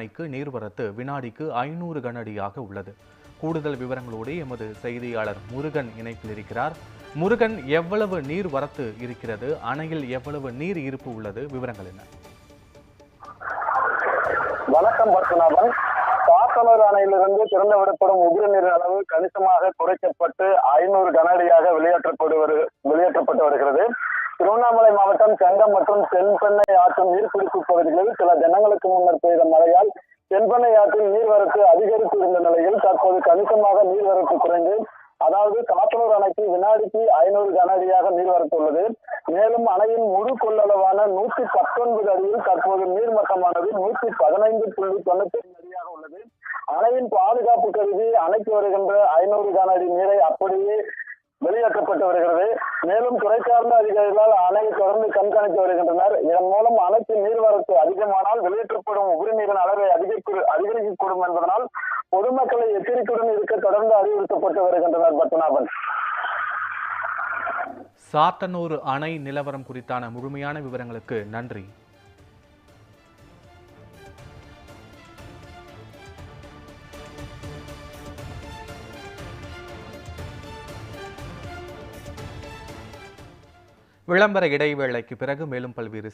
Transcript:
அணைக்கு நீர்வரத்து வினாடிக்கு ஐநூறு கனஅடியாக உள்ளது. கூடுதல் விவரங்களோடு எமது செய்தியாளர் முருகன் இணைப்பில் இருக்கிறார். முருகன் எவ்வளவு நீர் வரத்து இருக்கிறது? அணையில் எவ்வளவு நீர் இருப்பு உள்ளது? விவரங்கள் என்ன? வணக்கம் பத்மநாபன் காத்தனூர் அணையிலிருந்து திறந்து விடப்படும் உபரி அளவு கணிசமாக குறைக்கப்பட்டு ஐநூறு கனஅடியாக வெளியேற்றப்பட்டு வெளியேற்றப்பட்டு வருகிறது. திருவண்ணாமலை மாவட்டம் செங்கம் மற்றும் தென்பெண்ணை ஆற்றும் நீர்பிடிப்பு பகுதிகளில் சில தினங்களுக்கு முன்னர் பெய்த மழையால் தென்பெண்ணை ஆற்றில் நீர்வரத்து அதிகரித்து இருந்த நிலையில் தற்போது கணிசமாக நீர்வரத்து குறைந்து அதாவது காத்தனூர் அணைக்கு வினாடிக்கு ஐநூறு கன அடியாக நீர்வரத்து உள்ளது. மேலும் அணையின் முழு கொள்ளளவான நூத்தி பத்தொன்பது அடியில் தற்போது நீர்மட்டமானது நூத்தி பதினைந்து புள்ளி தொண்ணூத்தி ஐந்து அடியாக உள்ளது. அணையின் பாதுகாப்பு கருதி அணைக்கு வருகின்ற ஐநூறு கன அடி நீரை அப்படியே வெளியேற்றப்பட்டு வருகிறது. மேலும் துறை சார்ந்த அதிகாரிகளால் அணையை தொடர்ந்து கண்காணித்து வருகின்றனர். இதன் மூலம் அணைக்கு நீர்வரத்து அதிகமானால் வெளியேற்றப்படும் உபரி நீரின் அளவை அதிகரிக்கக்கூடும் என்பதனால் பொதுமக்களை எச்சரிக்கையுடன் இருக்க தொடர்ந்து அறிவுறுத்தப்பட்டு வருகின்றனர் பத்மநாபன். சாத்தனூர் அணை நிலவரம் குறித்தான முழுமையான விவரங்களுக்கு நன்றி. விளம்பர இடைவேளைக்கு பிறகு மேலும் பல்வேறு